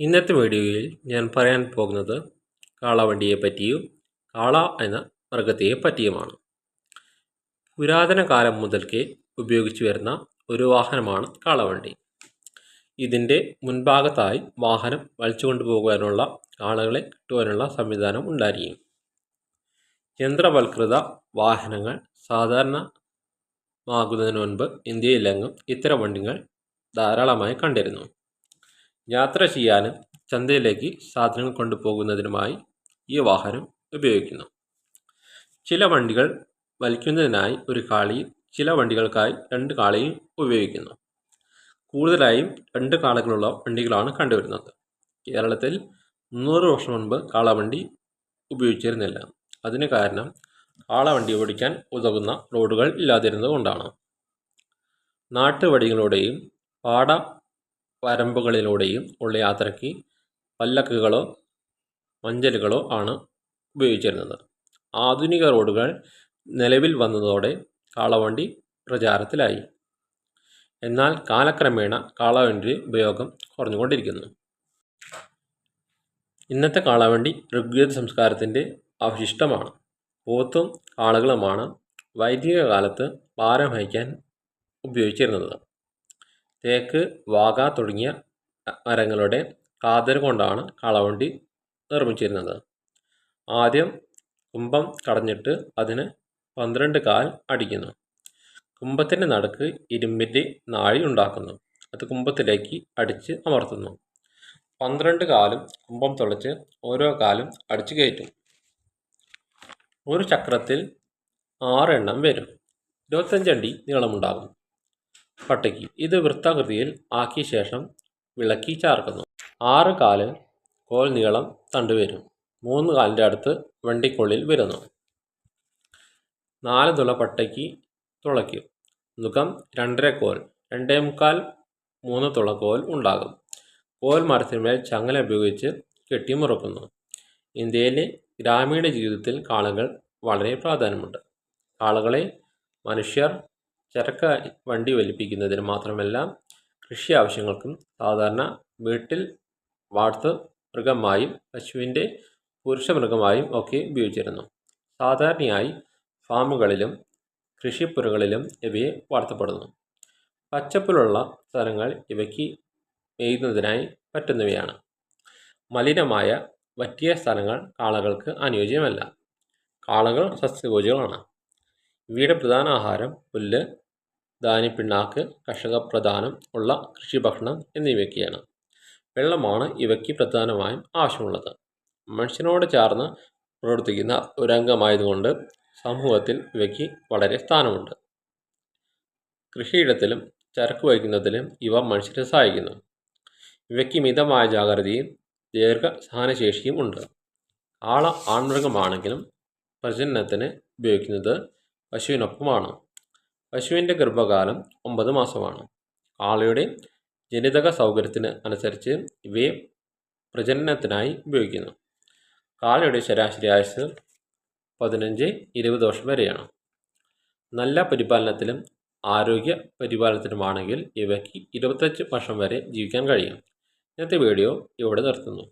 ഇന്നത്തെ വീഡിയോയിൽ ഞാൻ പറയാൻ പോകുന്നത് കാളവണ്ടിയെ പറ്റിയും കാള എന്ന മൃഗത്തെ പറ്റിയുമാണ്. പുരാതന കാലം മുതൽക്കേ ഉപയോഗിച്ചു വരുന്ന ഒരു വാഹനമാണ് കാളവണ്ടി. ഇതിന്റെ മുൻഭാഗത്തായി വാഹനം വലിച്ചു കൊണ്ടുപോകാനുള്ള കാളകളെ കിട്ടുവാനുള്ള സംവിധാനം ഉണ്ടായിരിക്കും. യന്ത്രവൽകൃത വാഹനങ്ങൾ സാധാരണമാകുന്നതിന് മുൻപ് ഇന്ത്യയിലെങ്ങും ഇത്തരം വണ്ടികൾ ധാരാളമായി കണ്ടിരുന്നു. യാത്ര ചെയ്യാനും ചന്തയിലേക്ക് സാധനങ്ങൾ കൊണ്ടുപോകുന്നതിനുമായി ഈ വാഹനം ഉപയോഗിക്കുന്നു. ചില വണ്ടികൾ വലിക്കുന്നതിനായി ഒരു കാളിയും ചില വണ്ടികൾക്കായി രണ്ട് കാളയും ഉപയോഗിക്കുന്നു. കൂടുതലായും രണ്ട് കാളകളുള്ള വണ്ടികളാണ് കണ്ടുവരുന്നത്. കേരളത്തിൽ മുന്നൂറ് വർഷം മുൻപ് കാളവണ്ടി ഉപയോഗിച്ചിരുന്നില്ല. അതിന് കാരണം കാളവണ്ടി ഓടിക്കാൻ ഉതകുന്ന റോഡുകൾ ഇല്ലാതിരുന്നത് കൊണ്ടാണ്. നാട്ടുവടികളുടെയും പാട വരമ്പുകളിലൂടെയും ഉള്ള യാത്രയ്ക്ക് പല്ലക്കുകളോ മഞ്ചലുകളോ ആണ് ഉപയോഗിച്ചിരുന്നത്. ആധുനിക റോഡുകൾ നിലവിൽ വന്നതോടെ കാളവണ്ടി പ്രചാരത്തിലായി. എന്നാൽ കാലക്രമേണ കാളവണ്ടി ഉപയോഗം കുറഞ്ഞുകൊണ്ടിരിക്കുന്നു. ഇന്നത്തെ കാളവണ്ടി ഋഗ്വേദ സംസ്കാരത്തിന്റെ അവശിഷ്ടമാണ്. പോത്തും കാളകളുമാണ് വൈദിക കാലത്ത് ഭാരം വഹിക്കാൻ ഉപയോഗിച്ചിരുന്നത്. തേക്ക് വാഗ തുടങ്ങിയ മരങ്ങളുടെ കാതൽ കൊണ്ടാണ് കളവണ്ടി നിർമ്മിച്ചിരുന്നത്. ആദ്യം കുംഭം കടഞ്ഞിട്ട് അതിന് പന്ത്രണ്ട് കാൽ അടിക്കുന്നു. കുംഭത്തിന്റെ നടുക്ക് ഇരുമ്പിന്റെ നാഴി ഉണ്ടാക്കുന്നു. അത് കുംഭത്തിലേക്ക് അടിച്ച് അമർത്തുന്നു. പന്ത്രണ്ട് കാലും കുംഭം തുളച്ച് ഓരോ കാലും അടിച്ചു കയറ്റും. ഒരു ചക്രത്തിൽ ആറെണ്ണം വരും. ഇരുപത്തഞ്ചടി നീളമുണ്ടാകും. പട്ടയ്ക്ക് ഇത് വൃത്താകൃതിയിൽ ആക്കിയ ശേഷം വിളക്കി ചേർക്കുന്നു. ആറ് കാൽ കോൽ നീളം തണ്ട് വരും മൂന്ന് കാലിന്റെ അടുത്ത് വണ്ടിക്കുള്ളിൽ വരുന്നു. നാല് തുള പട്ടയ്ക്ക് തുളയ്ക്കും. മുഖം രണ്ടര കോൽ രണ്ടേ മുക്കാൽ മൂന്ന് തുള കോൽ ഉണ്ടാകും. കോൽ മരത്തിന്മേൽ ചങ്ങല ഉപയോഗിച്ച് കെട്ടിമുറക്കുന്നു ഇന്ത്യയിലെ ഗ്രാമീണ ജീവിതത്തിൽ കാളകൾ വളരെ പ്രാധാന്യമുണ്ട്. കാളകളെ മനുഷ്യർ ചരക്ക് വണ്ടി വലിപ്പിക്കുന്നതിന് മാത്രമല്ല കൃഷി ആവശ്യങ്ങൾക്കും സാധാരണ വീട്ടിൽ വളർത്തു മൃഗമായും പശുവിന്റെ പുരുഷ മൃഗമായും ഒക്കെ ഉപയോഗിച്ചിരുന്നു. സാധാരണയായി ഫാമുകളിലും കൃഷിപ്പുരകളിലും ഇവയെ വളർത്തപ്പെടുന്നു. പച്ചപ്പിലുള്ള സ്ഥലങ്ങൾ ഇവയ്ക്ക് മെയ്യുന്നതിനായി പറ്റുന്നവയാണ്. മലിനമായ വറ്റിയ സ്ഥലങ്ങൾ കാളകൾക്ക് അനുയോജ്യമല്ല. കാളകൾ സസ്യഭോജികളാണ് ഇവയുടെ പ്രധാന ആഹാരം പുല്ല് ധാന്യപ്പിണ്ണാക്ക് കർഷകപ്രധാനം ഉള്ള കൃഷിഭക്ഷണം എന്നിവയൊക്കെയാണ്. വെള്ളമാണ് ഇവയ്ക്ക് പ്രധാനമായും ആവശ്യമുള്ളത്. മനുഷ്യനോട് ചേർന്ന് പ്രവർത്തിക്കുന്ന ഒരംഗമായതുകൊണ്ട് സമൂഹത്തിൽ ഇവയ്ക്ക് വളരെ സ്ഥാനമുണ്ട്. കൃഷിയിടത്തിലും ചരക്ക് വഹിക്കുന്നതിലും ഇവ മനുഷ്യരെ സഹായിക്കുന്നു. ഇവയ്ക്ക് മിതമായ ജാഗ്രതയും ദീർഘ സഹനശേഷിയും ഉണ്ട്. ആള ആൺമൃഗമാണെങ്കിലും പ്രജനനത്തിന് ഉപയോഗിക്കുന്നത് പശുവിനൊപ്പമാണ്. പശുവിന്റെ ഗർഭകാലം ഒമ്പത് മാസമാണ്. കാളയുടെ ജനിതക സൗകര്യത്തിന് അനുസരിച്ച് ഇവയെ പ്രജനനത്തിനായി ഉപയോഗിക്കുന്നു. കാളയുടെ ശരാശരി ആയുസ് പതിനഞ്ച് ഇരുപത് വർഷം വരെയാണ്. നല്ല പരിപാലനത്തിലും ആരോഗ്യ പരിപാലനത്തിനുമാണെങ്കിൽ ഇവയ്ക്ക് ഇരുപത്തഞ്ച് വർഷം വരെ ജീവിക്കാൻ കഴിയും. ഇന്നത്തെ വീഡിയോ ഇവിടെ നിർത്തുന്നു.